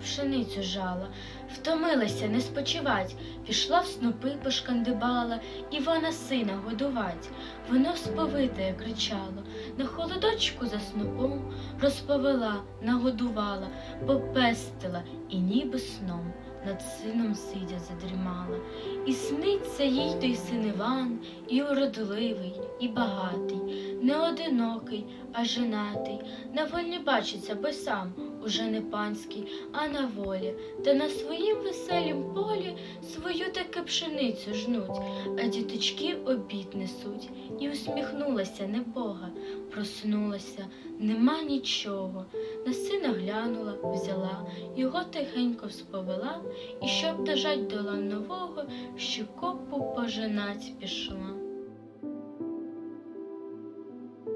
пшеницю жала, втомилася не спочивать, пішла в снопи пошкандибала, Івана сина годувать. Воно сповитає кричало, на холодочку за снопом розповела, нагодувала, попестила і ніби сном над сином сидя задрімала. І сниться їй той син Іван, і уродливий, і багатий, не одинокий, а женатий. На волі бачиться, бо сам уже не панський, а на волі, та на своїм веселім полі свою таки пшеницю жнуть, а діточки обід несуть. І усміхнулася небога, проснулася, нема нічого. На сина глянула, взяла, його тихенько сповела, і щоб дожать до ланового, що копу пожинать пішла.